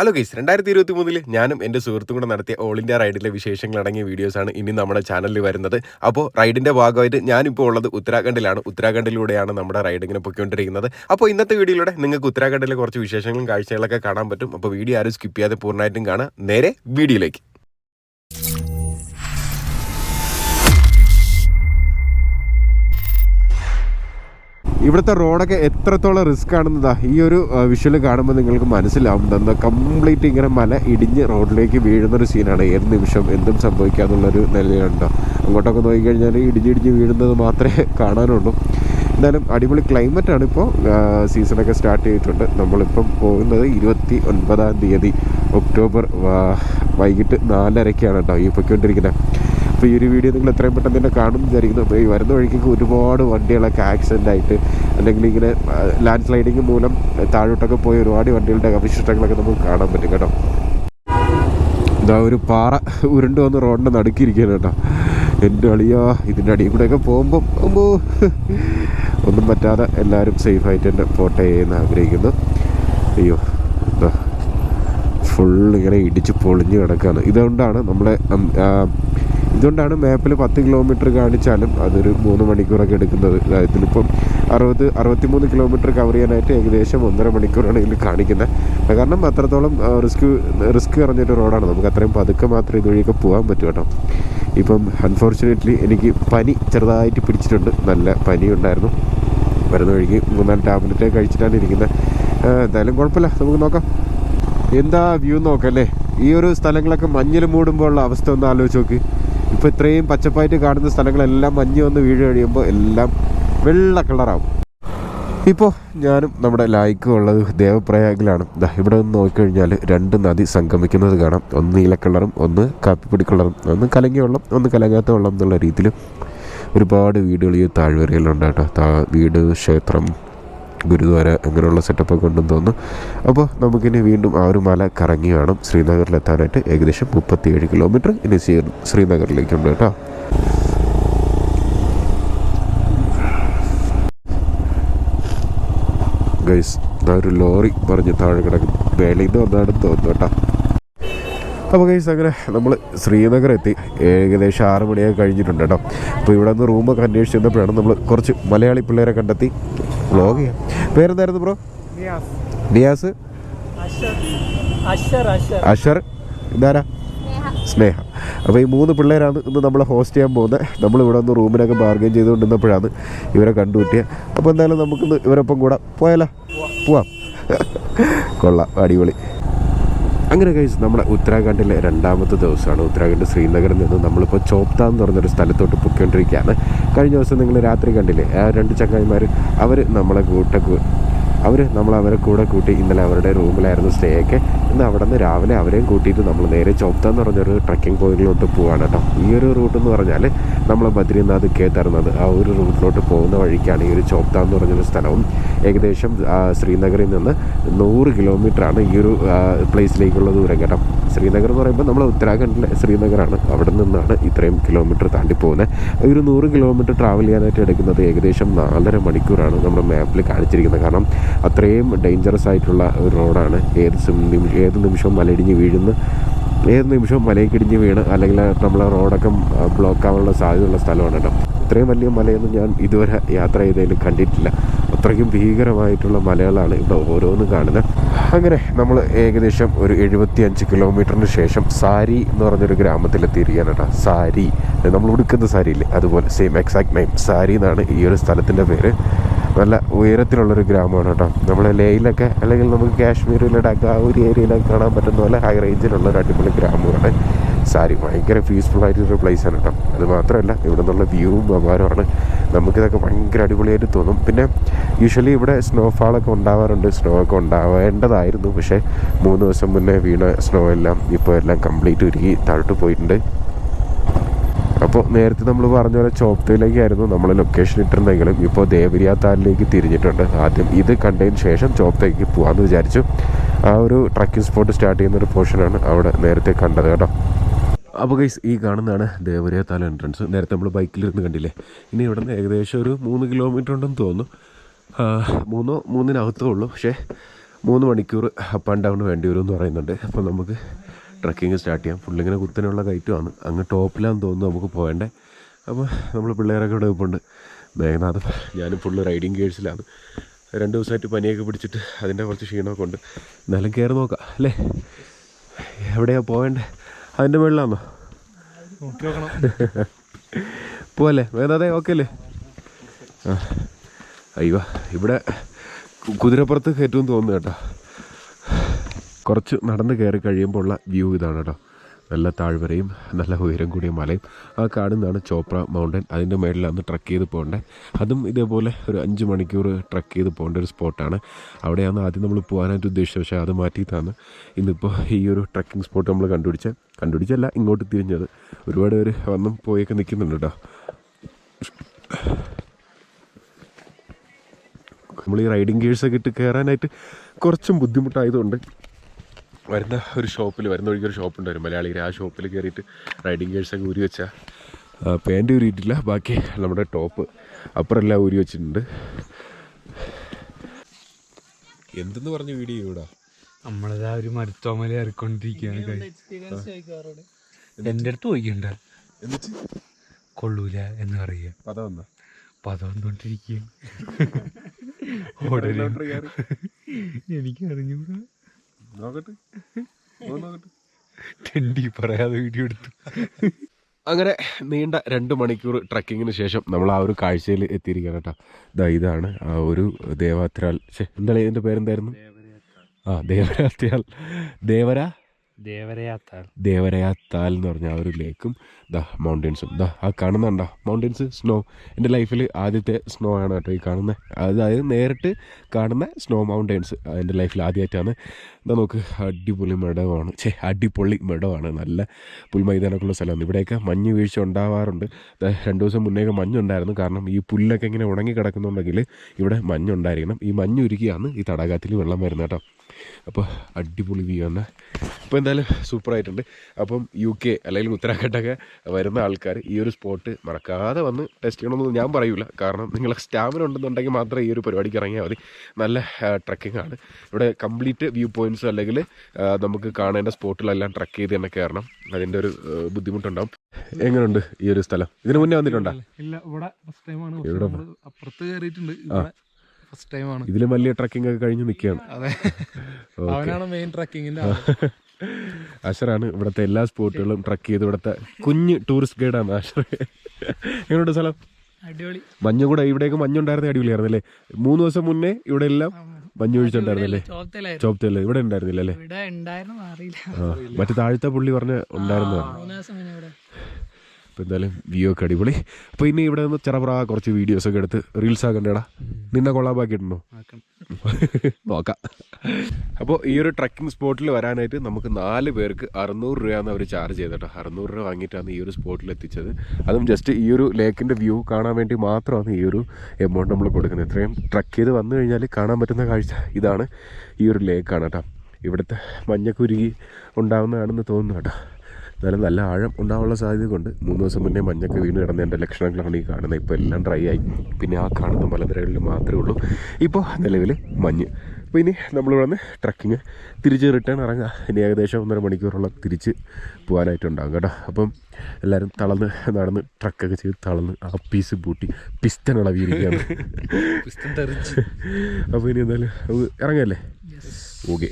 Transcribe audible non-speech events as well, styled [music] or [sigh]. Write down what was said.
Hello guys രണ്ടായിരത്തി ഇരുപത്തി മൂന്നിൽ ഞാനും എന്റെ സുഹൃത്തും കൂടെ നടത്തിയ ഓൾ ഇന്ത്യ റൈഡിലെ വിശേഷങ്ങൾ അടങ്ങിയ വീഡിയോസാണ് ഇനി നമ്മുടെ ചാനലിൽ വരുന്നത്. അപ്പോൾ റൈഡിന്റെ ഭാഗമായിട്ട് ഞാനിപ്പോൾ ഉള്ളത് ഉത്തരാഖണ്ഡിലാണ്. ഉത്തരാഖണ്ഡിലൂടെയാണ് നമ്മുടെ റൈഡ് ഇങ്ങനെ പൊയ്ക്കൊണ്ടിരിക്കുന്നത്. അപ്പോൾ ഇന്നത്തെ വീഡിയോയിലൂടെ നിങ്ങൾക്ക് ഉത്തരാഖണ്ഡിലെ കുറച്ച് വിശേഷങ്ങളും കാഴ്ചകളൊക്കെ കാണാൻ പറ്റും. അപ്പോൾ വീഡിയോ ആരും സ്കിപ്പ് ചെയ്യാതെ പൂർണമായിട്ടും കാണാം നേരെ വീഡിയോയിലേക്ക് ഇവിടുത്തെ റോഡൊക്കെ എത്രത്തോളം റിസ്ക് ആണെന്നതാ ഈ ഒരു വിഷ്വൽ കാണുമ്പോൾ നിങ്ങൾക്ക് മനസ്സിലാവും. എന്താ കംപ്ലീറ്റ് ഇങ്ങനെ മല ഇടിഞ്ഞ് റോഡിലേക്ക് വീഴുന്നൊരു സീനാണ് ഏത് നിമിഷം എന്തും സംഭവിക്കാന്നുള്ളൊരു നിലയുണ്ടോ? അങ്ങോട്ടൊക്കെ നോക്കിക്കഴിഞ്ഞാൽ ഇടിഞ്ഞിടിഞ്ഞ് വീഴുന്നത് മാത്രമേ [laughs] കാണാനുള്ളൂ. എന്തായാലും അടിപൊളി ക്ലൈമറ്റ് ആണ് ഇപ്പോൾ സീസണൊക്കെ സ്റ്റാർട്ട് ചെയ്തിട്ടുണ്ട്. നമ്മളിപ്പം പോകുന്നത് ഇരുപത്തി ഒൻപതാം തീയതി ഒക്ടോബർ വൈകിട്ട് നാലരയ്ക്കാണ് കേട്ടോ ഈ പൊയ്ക്കൊണ്ടിരിക്കുന്നത് അപ്പോൾ ഈ ഒരു വീഡിയോ നിങ്ങൾ എത്രയും പെട്ടെന്ന് തന്നെ കാണും വിചാരിക്കുന്നു. അപ്പോൾ ഈ വരുന്ന വഴിക്കൊക്കെ ഒരുപാട് വണ്ടികളൊക്കെ ആക്സിഡന്റ് ആയിട്ട് അല്ലെങ്കിൽ ഇങ്ങനെ ലാൻഡ് സ്ലൈഡിങ് മൂലം താഴോട്ടൊക്കെ പോയി ഒരുപാട് വണ്ടികളുടെ അവശിഷ്ടങ്ങളൊക്കെ നമുക്ക് കാണാൻ പറ്റും കേട്ടോ. ഇതാ ഒരു പാറ ഉരുണ്ട് വന്ന് റോഡിന്റെ നടുക്കിയിരിക്കുകയാണ് കേട്ടോ. എന്റെ അളിയാ ഇതിന്റെ അടിയിൽ കൂടെയൊക്കെ പോകുമ്പം അമ്പോ ഒന്നും പറ്റാതെ എല്ലാവരും സേഫായിട്ട് തന്നെ പോട്ടെ എന്ന് ആഗ്രഹിക്കുന്നു. അയ്യോ ഫുൾ ഇങ്ങനെ ഇടിച്ച് പൊളിഞ്ഞ് കിടക്കുകയാണ്. ഇതുകൊണ്ടാണ് നമ്മളെ ഇതുകൊണ്ടാണ് മാപ്പിൽ പത്ത് കിലോമീറ്റർ കാണിച്ചാലും അതൊരു മൂന്ന് മണിക്കൂറൊക്കെ എടുക്കുന്നത്. ഇതിലിപ്പം അറുപത് അറുപത്തിമൂന്ന് കിലോമീറ്റർ കവർ ചെയ്യാനായിട്ട് ഏകദേശം ഒന്നര മണിക്കൂറാണ് ഇതിൽ കാണിക്കുന്നത് കാരണം അത്രത്തോളം റിസ്ക് റിസ്ക് പറഞ്ഞൊരു റോഡാണ് നമുക്ക് അത്രയും പതുക്കെ മാത്രമേ ഇതുവഴിയൊക്കെ പോകാൻ പറ്റൂ കേട്ടോ. ഇപ്പം അൺഫോർച്ചുനേറ്റ്ലി എനിക്ക് പനി ചെറുതായിട്ട് പിടിച്ചിട്ടുണ്ട്. നല്ല പനി ഉണ്ടായിരുന്നു വരുന്ന വഴിക്ക് മൂന്നാൽ ടാബ്ലറ്റ് കഴിച്ചിട്ടാണ് ഇരിക്കുന്നത് എന്തായാലും കുഴപ്പമില്ല. നമുക്ക് നോക്കാം. എന്താ വ്യൂ നോക്കല്ലേ ഈ ഒരു സ്ഥലങ്ങളൊക്കെ മഞ്ഞിൽ മൂടുമ്പോൾ ഉള്ള അവസ്ഥ ഒന്ന് ആലോചിച്ച് നോക്ക്. ഇപ്പോൾ ഇത്രയും പച്ചപ്പായിട്ട് കാണുന്ന സ്ഥലങ്ങളെല്ലാം മഞ്ഞ് വന്ന് വീഴ് കഴിയുമ്പോൾ എല്ലാം വെള്ള കളറാവും. ഇപ്പോൾ ഞാനും നമ്മുടെ ലായ്ക്കും ഉള്ളത് ദേവപ്രയാഗിലാണ്. ഇവിടെ നിന്ന് നോക്കിക്കഴിഞ്ഞാൽ രണ്ട് നദി സംഗമിക്കുന്നത് കാണാം. ഒന്ന് നീല ഒന്ന് കാപ്പിപ്പൊടി കളറും. ഒന്ന് കലങ്ങിയ വെള്ളം ഒന്ന് കലങ്ങാത്ത വെള്ളം എന്നുള്ള രീതിയിൽ ഒരുപാട് വീടുകൾ ഈ താഴ്വരയിലുണ്ട് കേട്ടോ വീട് ക്ഷേത്രം ഗുരുദ്വാര അങ്ങനെയുള്ള സെറ്റപ്പൊക്കെ ഉണ്ടെന്ന് തോന്നുന്നു. അപ്പോൾ നമുക്കിനി വീണ്ടും ആ ഒരു മല കറങ്ങി വേണം ശ്രീനഗറിലെത്താനായിട്ട് ഏകദേശം മുപ്പത്തിയേഴ് കിലോമീറ്റർ ഇനി ശ്രീനഗറിലേക്കുണ്ട് കേട്ടോ. ഗൈസ് ഒരു ലോറി പറഞ്ഞ് താഴെ കിടക്കുന്നു. വേളയിൽ നിന്ന് വന്നാണെന്ന് തോന്നുന്നു കേട്ടോ. അപ്പോൾ ഗൈസ് അങ്ങനെ നമ്മൾ ശ്രീനഗർ എത്തി ഏകദേശം ആറ് മണിയൊക്കെ കഴിഞ്ഞിട്ടുണ്ട് കേട്ടോ. അപ്പോൾ ഇവിടെ നിന്ന് റൂമൊക്കെ അന്വേഷിച്ച് നമ്മൾ കുറച്ച് മലയാളി പിള്ളേരെ കണ്ടെത്തി. വ്ളോഗ് ചെയ്യാം. പേരെന്തായിരുന്നു ബ്രോ നിയാസ്. അഷർ ഇതാരാ? സ്നേഹ. അപ്പോൾ ഈ മൂന്ന് പിള്ളേരാണ് ഇന്ന് നമ്മളെ ഹോസ്റ്റ് ചെയ്യാൻ പോകുന്നത്. നമ്മൾ ഇവിടെ ഒന്ന് റൂമിനൊക്കെ ബാർഗൻ ചെയ്തുകൊണ്ടിരുന്നപ്പോഴാണ് ഇവരെ കണ്ടുപിട്ടിയത് അപ്പോൾ എന്തായാലും നമുക്കിന്ന് ഇവരൊപ്പം കൂടെ പോയാലോ? പോവാം. [laughs] കൊള്ളാം. അടിപൊളി. അങ്ങനെ കഴിച്ച് നമ്മുടെ ഉത്തരാഖണ്ഡിലെ രണ്ടാമത്തെ ദിവസമാണ്. ഉത്തരാഖണ്ഡ് ശ്രീനഗറിൽ നിന്ന് നമ്മളിപ്പോൾ ചോപ്ത എന്ന് പറഞ്ഞൊരു സ്ഥലത്തോട്ട് പൊയ്ക്കൊണ്ടിരിക്കുകയാണ്. കഴിഞ്ഞ ദിവസം നിങ്ങൾ രാത്രി കണ്ടില്ലേ? ആ രണ്ട് ചങ്ങായിമാർ അവർ നമ്മളെ കൂട്ട അവർ നമ്മൾ അവരെ കൂടെ കൂട്ടി ഇന്നലെ അവരുടെ റൂമിലായിരുന്നു സ്റ്റേ ഒക്കെ. ഇന്ന് അവിടെ നിന്ന് രാവിലെ അവരെയും കൂട്ടിയിട്ട് നമ്മൾ നേരെ ചോപ്ത എന്ന് പറഞ്ഞൊരു ട്രക്കിംഗ് പോയിന്റിലോട്ട് പോവാണ് കേട്ടോ. ഈ ഒരു റൂട്ട് എന്ന് പറഞ്ഞാൽ നമ്മൾ ബദ്രീനാഥ് കേത്തറുന്നത് ആ ഒരു റൂട്ടിലോട്ട് പോകുന്ന വഴിക്കാണ് ഈ ഒരു ചോപ്ത എന്ന് പറഞ്ഞൊരു സ്ഥലവും. ഏകദേശം ശ്രീനഗറിൽ നിന്ന് നൂറ് കിലോമീറ്ററാണ് ഈ ഒരു പ്ലേസിലേക്കുള്ള ദൂരം കേട്ടോ. ശ്രീനഗർ എന്ന് പറയുമ്പോൾ നമ്മൾ ഉത്തരാഖണ്ഡിലെ ശ്രീനഗറാണ്. അവിടെ നിന്നാണ് ഇത്രയും കിലോമീറ്റർ താണ്ടി പോകുന്നത് ഒരു നൂറ് കിലോമീറ്റർ ട്രാവൽ ചെയ്യാനായിട്ട് എടുക്കുന്നത് ഏകദേശം നാലര മണിക്കൂറാണ് നമ്മുടെ മാപ്പിൽ കാണിച്ചിരിക്കുന്നത്. കാരണം അത്രയും ഡേഞ്ചറസ് ആയിട്ടുള്ള ഒരു റോഡാണ് ഏത് ഏത് നിമിഷവും മലയിടിഞ്ഞ് വീഴുന്ന ഏത് നിമിഷവും മലയിക്കിടിഞ്ഞ് വീണ് അല്ലെങ്കിൽ നമ്മളെ റോഡൊക്കെ ബ്ലോക്ക് ആവാനുള്ള സാധ്യതയുള്ള സ്ഥലമാണ് കേട്ടോ. ഇത്രയും വലിയ മലയൊന്നും ഞാൻ ഇതുവരെ യാത്ര ചെയ്തതിൽ കണ്ടിട്ടില്ല. അത്രയ്ക്കും ഭീകരമായിട്ടുള്ള മലകളാണ് ഇവിടെ ഓരോന്നും കാണുന്നത്. അങ്ങനെ നമ്മൾ ഏകദേശം ഒരു എഴുപത്തി അഞ്ച് കിലോമീറ്ററിന് ശേഷം സാരി എന്ന് പറഞ്ഞൊരു ഗ്രാമത്തിലെത്തിയിരിക്കുകയാണ് കേട്ടോ. സാരി. നമ്മൾ ഉടുക്കുന്ന സാരി ഇല്ലേ അതുപോലെ സെയിം എക്സാക്ട് നെയിം സാരി എന്നാണ് ഈ ഒരു സ്ഥലത്തിന്റെ പേര്. നല്ല ഉയരത്തിലുള്ളൊരു ഗ്രാമമാണ് കേട്ടോ. നമ്മൾ ലേയിലൊക്കെ അല്ലെങ്കിൽ നമുക്ക് കാശ്മീർ ലഡാക്ക് ആ ഒരു ഏരിയയിലൊക്കെ കാണാൻ പറ്റുന്ന പോലെ ഹൈ റേഞ്ചിലുള്ള ഒരു അടിപൊളി ഗ്രാമമാണ്. സാരി ഭയങ്കര പീസ്ഫുൾ ആയിട്ടൊരു പ്ലേസാണ് കേട്ടോ. അത് മാത്രമല്ല ഇവിടെ നിന്നുള്ള വ്യൂവും അപാരമാണ് നമുക്കിതൊക്കെ ഭയങ്കര അടിപൊളിയായിട്ട് തോന്നും. പിന്നെ യൂഷ്വലി ഇവിടെ സ്നോഫാളൊക്കെ ഉണ്ടാവാറുണ്ട്. സ്നോ ഒക്കെ ഉണ്ടാവേണ്ടതായിരുന്നു. പക്ഷേ മൂന്ന് ദിവസം മുന്നേ വീണ സ്നോ എല്ലാം ഇപ്പോൾ എല്ലാം കംപ്ലീറ്റ് ഉരുകി താഴോട്ട് പോയിട്ടുണ്ട്. അപ്പോൾ നേരത്തെ നമ്മൾ പറഞ്ഞ പോലെ ചോപ്തയിലേക്കായിരുന്നു നമ്മൾ ലൊക്കേഷൻ ഇട്ടിരുന്നെങ്കിലും ഇപ്പോൾ ദേവരിയാത്താലിലേക്ക് തിരിഞ്ഞിട്ടുണ്ട്. ആദ്യം ഇത് കണ്ടതിന് ശേഷം ചോപ്തയ്ക്ക് പോകാമെന്ന് വിചാരിച്ചു. ആ ഒരു ട്രക്കിംഗ് സ്പോട്ട് സ്റ്റാർട്ട് ചെയ്യുന്ന ഒരു പോർഷനാണ് അവിടെ നേരത്തെ കണ്ടത് കേട്ടോ. അപ്പോൾ ഗൈസ് ഈ കാണുന്നതാണ് ദേവരിയാത്താൽ എൻട്രൻസ് നേരത്തെ നമ്മൾ ബൈക്കിലിരുന്ന് കണ്ടില്ലേ? ഇനി ഇവിടെ നിന്ന് ഏകദേശം ഒരു മൂന്ന് കിലോമീറ്റർ ഉണ്ടെന്ന് തോന്നുന്നു. മൂന്നോ മൂന്നിനകത്തേ ഉള്ളൂ. പക്ഷേ മൂന്ന് മണിക്കൂർ അപ്പ് ആൻഡ് ഡൗൺ വേണ്ടി വരും എന്ന് പറയുന്നുണ്ട്. അപ്പോൾ നമുക്ക് ട്രക്കിങ് സ്റ്റാർട്ട് ചെയ്യാം. ഫുള്ളിങ്ങനെ കുത്തനെയുള്ള കയറ്റമാണ് അങ്ങ് ടോപ്പിലാന്ന് തോന്നുന്നു നമുക്ക് പോകേണ്ടേ അപ്പോൾ നമ്മൾ പിള്ളേരൊക്കെ ഇവിടെ നിൽപ്പുണ്ട് മേഘനാഥ് ഞാനും ഫുള്ള് റൈഡിങ് ഗേഴ്സിലാണ് രണ്ട് ദിവസമായിട്ട് പനിയൊക്കെ പിടിച്ചിട്ട് അതിന്റെ കുറച്ച് ക്ഷീണമൊക്കെ ഉണ്ട്. എന്നാലും കയറി നോക്കാം അല്ലേ? എവിടെയാണ് പോകേണ്ടത് അതിന്റെ മുകളിലാണോ പോവല്ലേ? വേദാതെ ഓക്കെ അല്ലേ? ആ അയ്യോ ഇവിടെ കുതിരപ്പുറത്ത് കയറ്റുമെന്ന് തോന്നുന്നു കേട്ടോ. കുറച്ച് നടന്ന് കയറി കഴിയുമ്പോൾ ഉള്ള വ്യൂ ഇതാണ് കേട്ടോ. നല്ല താഴ്വരയും നല്ല ഉയരം കൂടിയ മലയും. ആ കാണുന്നതാണ് ചോപ്ര മൗണ്ടൻ. അതിന്റെ മേളിലാണ് ട്രക്ക് ചെയ്ത് പോകേണ്ടത് അതും ഇതേപോലെ ഒരു അഞ്ച് മണിക്കൂർ ട്രക്ക് ചെയ്ത് പോകേണ്ട ഒരു സ്പോട്ടാണ്. അവിടെയാണ് ആദ്യം നമ്മൾ പോകാനായിട്ട് ഉദ്ദേശിച്ചത്. പക്ഷേ അത് മാറ്റിയിട്ടാണ് ഇന്നിപ്പോൾ ഈ ഒരു ട്രക്കിംഗ് സ്പോട്ട് നമ്മൾ കണ്ടുപിടിച്ചത്. കണ്ടുപിടിച്ചല്ല ഇങ്ങോട്ട് തിരിഞ്ഞത്. ഒരുപാട് പേര് വന്നും പോയൊക്കെ നിൽക്കുന്നുണ്ട് കേട്ടോ. നമ്മൾ ഈ റൈഡിങ് ഗിയേഴ്സൊക്കെ ഇട്ട് കയറാനായിട്ട് കുറച്ചും ബുദ്ധിമുട്ടായതുകൊണ്ട് വരുന്ന ഒരു ഷോപ്പിൽ വരുന്ന വഴിക്ക് ഒരു ഷോപ്പുണ്ട് ഒരു മലയാളിയുടെ ആ ഷോപ്പിൽ കയറിയിട്ട് റൈഡിങ് ഗേഴ്സൊക്കെ ഊരി വെച്ചാൽ പാന്റ് ഊരിയിട്ടില്ല. ബാക്കി നമ്മുടെ ടോപ്പ് അപ്പുറമെല്ലാം ഊരി വെച്ചിട്ടുണ്ട്. എന്തെന്ന് പറഞ്ഞ വീഡിയോ ഇവിടെ? നമ്മളിതാ ഒരു മരുത്തോമല ഇറക്കൊണ്ടിരിക്കുകയാണ് എന്റെ അടുത്ത് എന്നിട്ട്? കൊള്ളൂല എന്ന് പറയുക. പദം എന്നാ പദം നോക്കട്ടെ. നോക്കട്ടെ. ടെണ്ടി പറയാതെ വീഡിയോ എടുത്തു. അങ്ങനെ നീണ്ട രണ്ട് മണിക്കൂർ ട്രക്കിങ്ങിന് ശേഷം നമ്മൾ ആ ഒരു കാഴ്ചയിൽ എത്തിയിരിക്കുകയാണ് കേട്ടോ. ഇതാ ഇതാണ് ആ ഒരു ദേവാത്രാൽ. എന്താണ് ഇതിന്റെ പേരെന്തായിരുന്നു? ആ ദേവരാത്രാൽ ദേവര ദേവരയാത്താൾ ദേവരയാത്താൽ എന്ന് പറഞ്ഞ ആ ഒരു ലേക്കും ദാ മൗണ്ടൻസും ദ ആ കാണുന്നുണ്ടോ മൗണ്ടൻസ് സ്നോ എന്റെ ലൈഫിൽ ആദ്യത്തെ സ്നോ ആണ് കേട്ടോ ഈ കാണുന്നത് അതായത് നേരിട്ട് കാണുന്ന സ്നോ മൗണ്ടൻസ് എന്റെ ലൈഫിൽ ആദ്യമായിട്ടാണ് എന്താ നോക്ക് അടിപൊളി മെടവാണ്. ചേ അടിപൊളി മെടവാണ്. നല്ല പുൽമൈതാനൊക്കെ ഉള്ള സ്ഥലമാണ്. ഇവിടെയൊക്കെ മഞ്ഞ് വീഴ്ച ഉണ്ടാവാറുണ്ട്. രണ്ടു ദിവസം മുന്നേയൊക്കെ മഞ്ഞുണ്ടായിരുന്നു. കാരണം ഈ പുല്ലൊക്കെ ഇങ്ങനെ ഉണങ്ങി കിടക്കുന്നുണ്ടെങ്കിൽ ഇവിടെ മഞ്ഞുണ്ടായിരിക്കണം. ഈ മഞ്ഞ് ഉരുക്കിയാണ് ഈ തടാകത്തിൽ വെള്ളം വരുന്നത് കേട്ടോ. അപ്പോൾ അടിപൊളി വ്യൂ ആണ്. അപ്പോൾ എന്തായാലും സൂപ്പറായിട്ടുണ്ട് അപ്പം യു കെ അല്ലെങ്കിൽ ഉത്തരാഖണ്ഡൊക്കെ വരുന്ന ആൾക്കാർ ഈ ഒരു സ്പോട്ട് മറക്കാതെ വന്ന് ടെസ്റ്റ് ചെയ്യണമെന്ന് ഞാൻ പറയൂല. കാരണം നിങ്ങളെ സ്റ്റാമിന ഉണ്ടെന്നുണ്ടെങ്കിൽ മാത്രമേ ഈ ഒരു പരിപാടിക്ക് ഇറങ്ങിയാൽ മതി. നല്ല ട്രക്കിംഗ് ആണ്. ഇവിടെ കംപ്ലീറ്റ് വ്യൂ പോയിന്റ്സ് അല്ലെങ്കിൽ നമുക്ക് കാണേണ്ട സ്പോട്ടിലെല്ലാം ട്രക്ക് ചെയ്ത് തന്നെ കയറണം. അതിന്റെ ഒരു ബുദ്ധിമുട്ടുണ്ടാവും. എങ്ങനെയുണ്ട് ഈ ഒരു സ്ഥലം? ഇതിന് മുന്നേ വന്നിട്ടുണ്ടോ? ഇല്ല ഇവിടെ ഫസ്റ്റ് ടൈമാണ് അപ്പുറത്ത് കയറിയിട്ടുണ്ട്. ഇവിടെ ഫസ്റ്റ് ടൈമാണ് ഇതിലും വലിയ ട്രക്കിംഗ് ഒക്കെ കഴിഞ്ഞ് നിൽക്കുകയാണ്. അതെ. അവനാണ് മെയിൻ ട്രക്കിങ്ങിന്റെ അഷറാണ് ഇവിടുത്തെ എല്ലാ സ്പോട്ടുകളും ട്രക്ക് ചെയ്ത് ഇവിടുത്തെ കുഞ്ഞ് ടൂറിസ്റ്റ് ഗൈഡാണ് അഷർ എങ്ങനെയുണ്ട് സ്ഥലം? അടിപൊളി. മഞ്ഞ് കൂടെ ഇവിടെയൊക്കെ മഞ്ഞുണ്ടായിരുന്ന അടിപൊളിയായിരുന്നു അല്ലേ മൂന്ന് ദിവസം മുന്നേ ഇവിടെ എല്ലാം മഞ്ഞ് ചോപ്പത്തല്ലേ ഇവിടെ ഉണ്ടായിരുന്നില്ല അല്ലേ മറ്റു താഴത്തെ പുള്ളി പറഞ്ഞ ഉണ്ടായിരുന്നു അപ്പോൾ എന്തായാലും വ്യൂ ഒക്കെ അടിപൊളി. അപ്പോൾ ഇനി ഇവിടെ നിന്ന് ചെറപ്ര കുറച്ച് വീഡിയോസ് ഒക്കെ എടുത്ത് റീൽസ് ആക്കണ്ടേടാ. നിന്നെ കൊള്ളാബാക്കിയിട്ടുണ്ടോ [laughs] നോക്കാം. അപ്പോൾ ഈ ഒരു ട്രക്കിംഗ് സ്പോട്ടിൽ വരാനായിട്ട് നമുക്ക് നാല് പേർക്ക് അറുന്നൂറ് രൂപയാണ് അവർ ചാർജ് ചെയ്തിട്ടോ. അറുന്നൂറ് രൂപ വാങ്ങിയിട്ടാണ് ഈ ഒരു സ്പോട്ടിൽ എത്തിച്ചത്. അതും ജസ്റ്റ് ഈ ഒരു ലേക്കിന്റെ വ്യൂ കാണാൻ വേണ്ടി മാത്രമാണ് ഈ ഒരു എമൗണ്ട് നമ്മൾ കൊടുക്കുന്നത്. ഇത്രയും ട്രക്ക് ചെയ്ത് വന്നു കഴിഞ്ഞാൽ കാണാൻ പറ്റുന്ന കാഴ്ച ഇതാണ് ഈ ഒരു ലേക്കാണ് കേട്ടോ ഇവിടുത്തെ മഞ്ഞക്കുരുകി ഉണ്ടാകുന്നതാണെന്ന് തോന്നുന്നു കേട്ടോ. എന്നാലും നല്ല ആഴം ഉണ്ടാവാനുള്ള സാധ്യത കൊണ്ട് മൂന്ന് ദിവസം മുന്നേ മഞ്ഞൊക്കെ വീണ് കിടന്നതിന്റെ ലക്ഷണങ്ങളാണ് ഈ കാണുന്നത്. ഇപ്പോൾ എല്ലാം ഡ്രൈ ആയി. പിന്നെ ആ കാണുന്ന മലനിരകളിൽ മാത്രമേ ഉള്ളൂ. ഇപ്പോൾ നിലവിൽ മഞ്ഞ്. അപ്പോൾ ഇനി നമ്മൾ വന്ന് ട്രക്കിങ് തിരിച്ച് റിട്ടേൺ ഇറങ്ങുക ഇനി ഏകദേശം ഒന്നര മണിക്കൂറോളം തിരിച്ച് പോകാനായിട്ടുണ്ടാകും കേട്ടോ. അപ്പം എല്ലാവരും തളർന്ന് നടന്ന് ട്രക്കൊക്കെ ചെയ്ത് തളർന്ന് ആ പീസ് പൂട്ടി. പിസ്റ്റൻ ഇളവിയിരിക്കുകയാണ് അപ്പോൾ ഇനി എന്തായാലും ഇറങ്ങല്ലേ ഓക്കെ